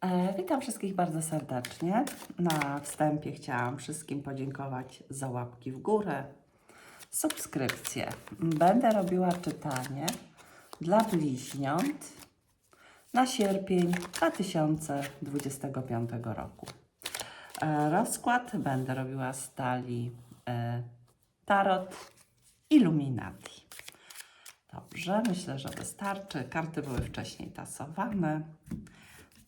E, Witam wszystkich bardzo serdecznie. Na wstępie chciałam wszystkim podziękować za łapki w górę, subskrypcje. Będę robiła czytanie dla bliźniąt na sierpień 2025 roku. E, Rozkład będę robiła z talii e, Tarot Illuminati. Dobrze, myślę, że wystarczy. Karty były wcześniej tasowane.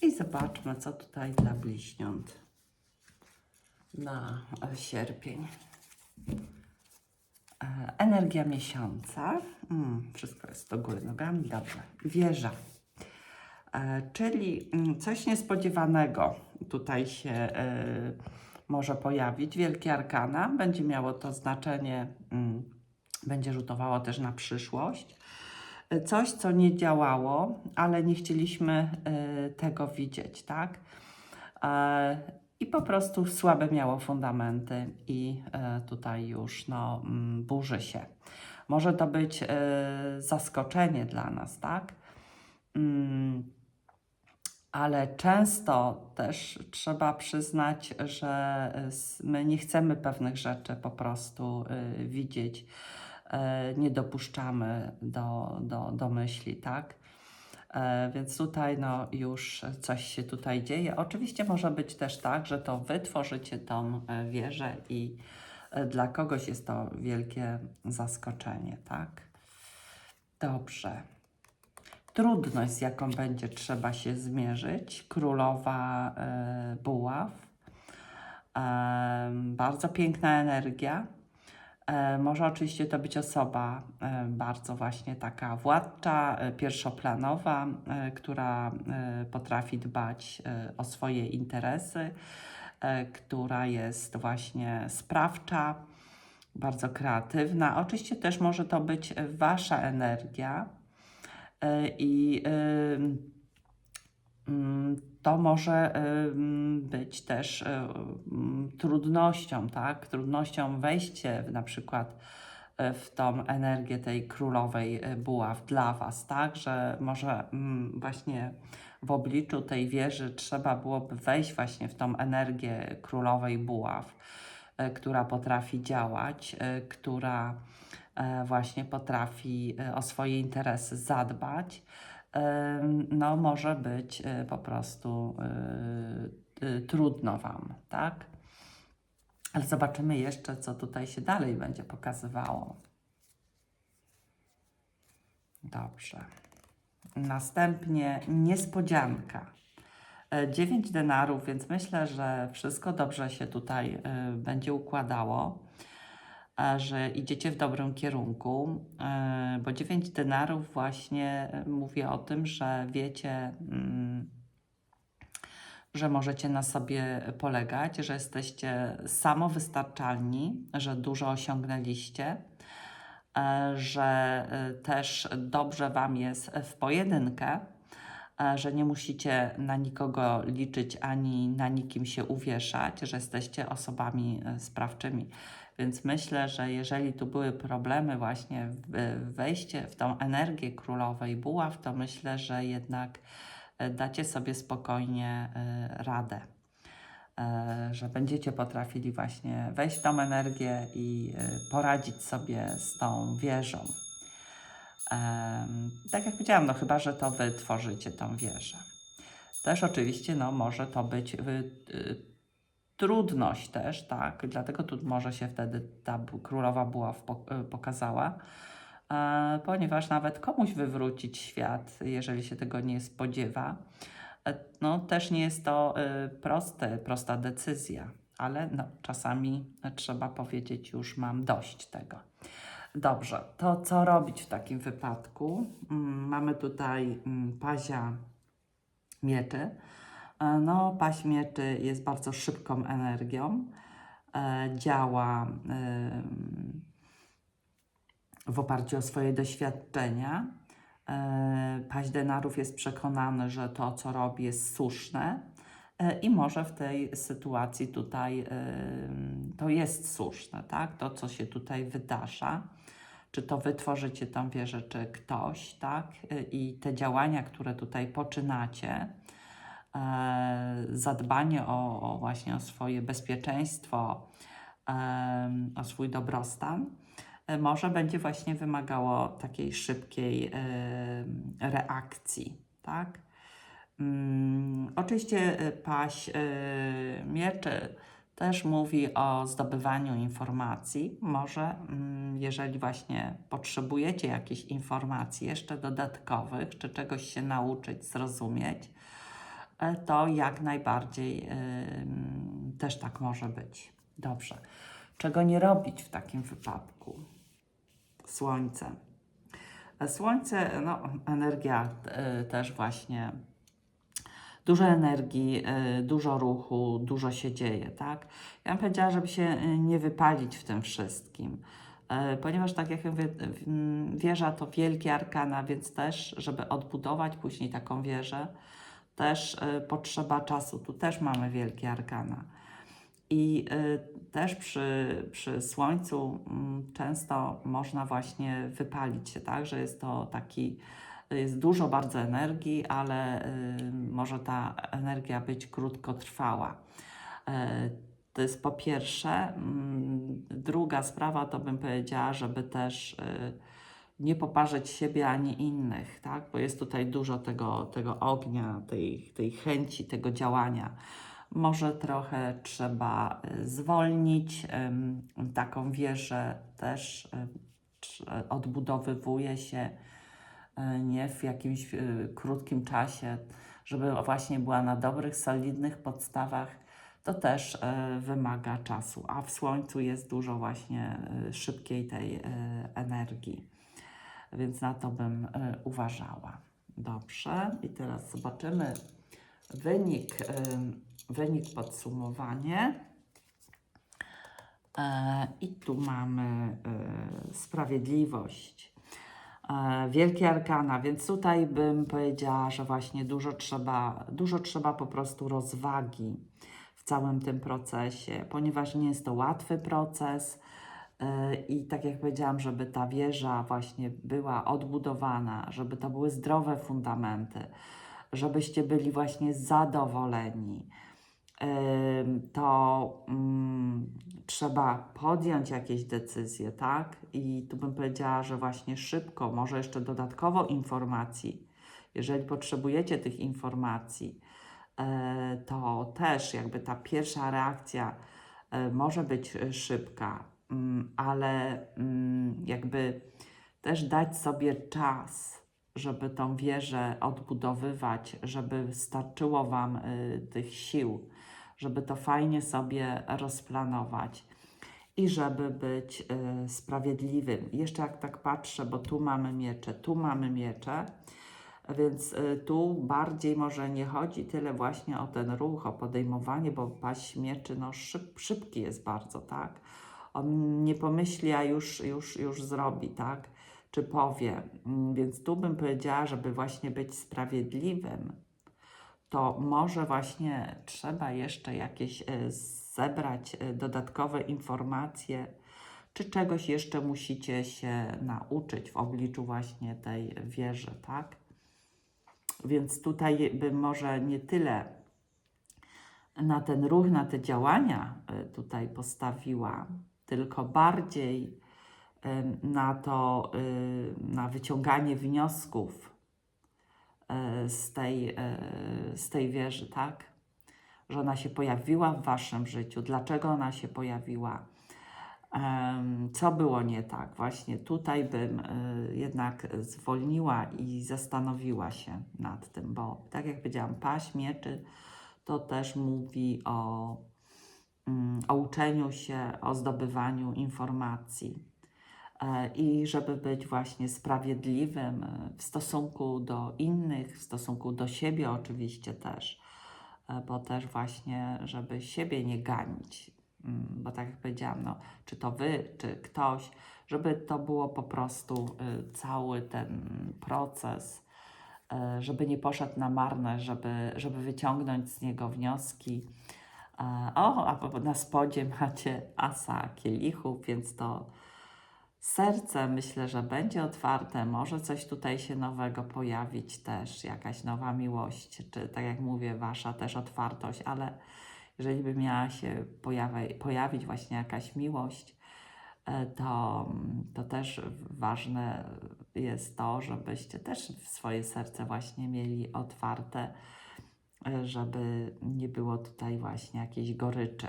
I zobaczmy, co tutaj dla bliźniąt na e, sierpień. E, Energia miesiąca. Mm, wszystko jest do góry nogami. Dobrze. Wieża. E, Czyli mm, coś niespodziewanego tutaj się może pojawić. Wielkie arkana. Będzie miało to znaczenie, mm, będzie rzutowało też na przyszłość coś, co nie działało, ale nie chcieliśmy y, tego widzieć, tak? E, I po prostu słabe miało fundamenty i e, tutaj już no, mm, burzy się. Może to być e, zaskoczenie dla nas, tak? Mm, ale często też trzeba przyznać, że my nie chcemy pewnych rzeczy po prostu widzieć e, nie dopuszczamy do, do, do myśli, tak? E, Więc tutaj no, już coś się tutaj dzieje. Oczywiście może być też tak, że to wy tworzycie tą e, wieżę i e, dla kogoś jest to wielkie zaskoczenie, tak? Dobrze. Trudność, z jaką będzie trzeba się zmierzyć. Królowa e, buław. Bardzo piękna energia. E, Może oczywiście to być osoba e, bardzo właśnie taka władcza, e, pierwszoplanowa, która potrafi dbać o swoje interesy, która jest właśnie sprawcza, bardzo kreatywna. Oczywiście też może to być wasza energia i to może być też ym, trudnością, tak? Trudnością wejście na przykład y, w tą energię tej królowej y, buław dla Was, tak? Że może właśnie w obliczu tej wieży trzeba byłoby wejść właśnie w tą energię królowej buław, która potrafi działać, która e, właśnie potrafi e, o swoje interesy zadbać no może być e, po prostu e, e, trudno Wam, tak? Ale zobaczymy jeszcze, co tutaj się dalej będzie pokazywało. Dobrze. Następnie niespodzianka. 9 denarów, więc myślę, że wszystko dobrze się tutaj e, będzie układało, e, że idziecie w dobrym kierunku, e, bo 9 denarów właśnie e, mówi o tym, że wiecie, mm, że możecie na sobie polegać, że jesteście samowystarczalni, że dużo osiągnęliście, e, że też dobrze Wam jest w pojedynkę, że nie musicie na nikogo liczyć ani na nikim się uwieszać, że jesteście osobami sprawczymi. Więc myślę, że jeżeli tu były problemy właśnie w wejście w tą energię królowej buław, to myślę, że jednak e, dacie sobie spokojnie e, radę. E, Że będziecie potrafili właśnie wejść w tą energię i poradzić sobie z tą wieżą. Tak jak powiedziałam, no chyba, że to wy tworzycie tą wieżę. Też oczywiście, no może to być y, trudność też, tak, dlatego tu może się wtedy ta królowa po- y, pokazała, e, ponieważ nawet komuś wywrócić świat, jeżeli się tego nie spodziewa, e, no też nie jest to proste, prosta decyzja, ale no, czasami trzeba powiedzieć już mam dość tego. Dobrze, to co robić w takim wypadku? Mm, Mamy tutaj mm, pazia mieczy. E, No, paź mieczy jest bardzo szybką energią. E, Działa w oparciu o swoje doświadczenia. E, Paź denarów jest przekonany, że to, co robi, jest słuszne i może w tej sytuacji tutaj to jest słuszne, tak? To, co się tutaj wydarza czy to wy tworzycie tą wieżę, czy ktoś, tak? I te działania, które tutaj poczynacie, zadbanie o, o właśnie o swoje bezpieczeństwo, em, o swój dobrostan, e, może będzie właśnie wymagało takiej szybkiej reakcji, tak? Mm, oczywiście e, paść e, mieczy też mówi o zdobywaniu informacji. Może, mm, jeżeli właśnie potrzebujecie jakichś informacji jeszcze dodatkowych, czy czegoś się nauczyć, zrozumieć, e, to jak najbardziej też tak może być. Dobrze. Czego nie robić w takim wypadku? Słońce. Słońce, no, energia y, też właśnie dużo energii, y, dużo ruchu, dużo się dzieje, tak? Ja bym powiedziała, żeby się y, nie wypalić w tym wszystkim, ponieważ tak jak mówię, mm, wieża to wielkie arkana, więc też, żeby odbudować później taką wieżę, też y, potrzeba czasu. Tu też mamy wielkie arkana. I y, też przy, przy słońcu mm, często można właśnie wypalić się, tak? Że jest to taki, jest dużo bardzo energii, ale y, może ta energia być krótkotrwała. Y, to jest po pierwsze. Mm, Druga sprawa to bym powiedziała, żeby też y, nie poparzyć siebie ani innych, tak? Bo jest tutaj dużo tego, tego ognia, tej, tej chęci, tego działania może trochę trzeba y, zwolnić. Taką wieżę też trz- odbudowywuje się y, nie w jakimś y, krótkim czasie, żeby właśnie była na dobrych, solidnych podstawach. To też y, wymaga czasu, a w słońcu jest dużo właśnie y, szybkiej tej y, energii, więc na to bym y, uważała. Dobrze, i teraz zobaczymy wynik, ym, wynik podsumowanie. E, I tu mamy e, sprawiedliwość. E, wielkie arkana, więc tutaj bym powiedziała, że właśnie dużo trzeba, dużo trzeba po prostu rozwagi w całym tym procesie, ponieważ nie jest to łatwy proces. E, I tak jak powiedziałam, żeby ta wieża właśnie była odbudowana, żeby to były zdrowe fundamenty, żebyście byli właśnie zadowoleni, to mm, trzeba podjąć jakieś decyzje, tak? I tu bym powiedziała, że właśnie szybko, może jeszcze dodatkowo informacji, jeżeli potrzebujecie tych informacji, e, to też jakby ta pierwsza reakcja e, może być szybka, ale mm, jakby też dać sobie czas, żeby tą wieżę odbudowywać, żeby starczyło Wam y, tych sił, żeby to fajnie sobie rozplanować i żeby być y, sprawiedliwym. Jeszcze jak tak patrzę, bo tu mamy miecze, tu mamy miecze, więc y, tu bardziej może nie chodzi tyle właśnie o ten ruch, o podejmowanie, bo paść mieczy no, szyb, szybki jest bardzo, tak? On nie pomyśli, a już, już, już zrobi, tak? Czy powie. Mm, Więc tu bym powiedziała, żeby właśnie być sprawiedliwym, to może właśnie trzeba jeszcze jakieś e, zebrać e, dodatkowe informacje, czy czegoś jeszcze musicie się nauczyć w obliczu właśnie tej wieży, tak? Więc tutaj bym może nie tyle na ten ruch, na te działania e, tutaj postawiła, tylko bardziej na to, na wyciąganie wniosków e, z tej, e, z tej wieży, tak? Że ona się pojawiła w waszym życiu, dlaczego ona się pojawiła, co było nie tak. Właśnie tutaj bym y, jednak zwolniła i zastanowiła się nad tym, bo tak jak powiedziałam, paść mieczy to też mówi o, o uczeniu się, o zdobywaniu informacji. E, I żeby być właśnie sprawiedliwym e, w stosunku do innych, w stosunku do siebie oczywiście też, e, bo też właśnie, żeby siebie nie ganić, Mm, bo tak jak powiedziałam, no, czy to wy, czy ktoś, żeby to było po prostu cały ten proces, żeby nie poszedł na marne, żeby, żeby wyciągnąć z niego wnioski. E, O, a na spodzie macie asa kielichów, więc to Serce myślę, że będzie otwarte, może coś tutaj się nowego pojawić też, jakaś nowa miłość, czy tak jak mówię, wasza też otwartość, ale jeżeli by miała się pojawi, pojawić właśnie jakaś miłość, e, to, to też ważne jest to, żebyście też swoje serce właśnie mieli otwarte, żeby nie było tutaj właśnie jakiejś goryczy.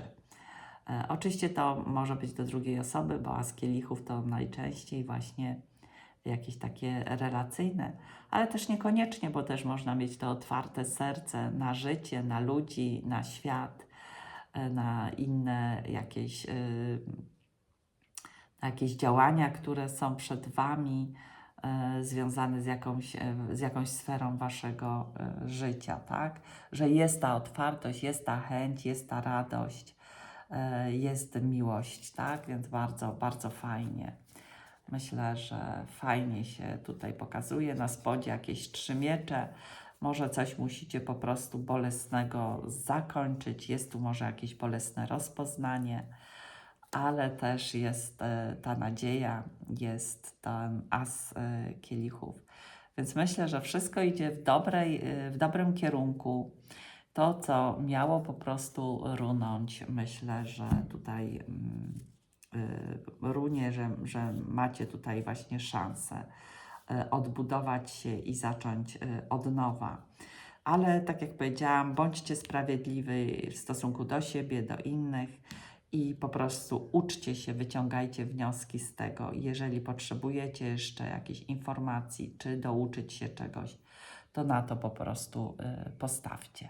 E, Oczywiście to może być do drugiej osoby, bo z kielichów to najczęściej właśnie jakieś takie relacyjne, ale też niekoniecznie, bo też można mieć to otwarte serce na życie, na ludzi, na świat, e, na inne jakieś, y, na jakieś działania, które są przed Wami, e, związane z jakąś, e, z jakąś sferą Waszego e, życia, tak? Że jest ta otwartość, jest ta chęć, jest ta radość jest miłość, tak? Więc bardzo, bardzo fajnie. Myślę, że fajnie się tutaj pokazuje. Na spodzie jakieś trzy miecze. Może coś musicie po prostu bolesnego zakończyć. Jest tu może jakieś bolesne rozpoznanie, ale też jest e, ta nadzieja, jest ten as e, kielichów. Więc myślę, że wszystko idzie w, dobrej, e, w dobrym kierunku to, co miało po prostu runąć, myślę, że tutaj mm, runie, że, że macie tutaj właśnie szansę odbudować się i zacząć od nowa. Ale tak jak powiedziałam, bądźcie sprawiedliwi w stosunku do siebie, do innych i po prostu uczcie się, wyciągajcie wnioski z tego. Jeżeli potrzebujecie jeszcze jakichś informacji, czy douczyć się czegoś, to na to po prostu y, postawcie.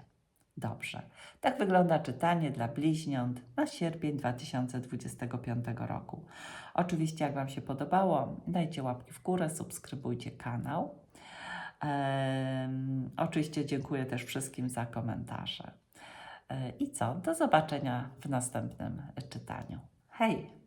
Dobrze. Tak wygląda czytanie dla bliźniąt na sierpień 2025 roku. Oczywiście, jak Wam się podobało, dajcie łapki w górę, subskrybujcie kanał. Oczywiście dziękuję też wszystkim za komentarze. E, I co? Do zobaczenia w następnym czytaniu. Hej!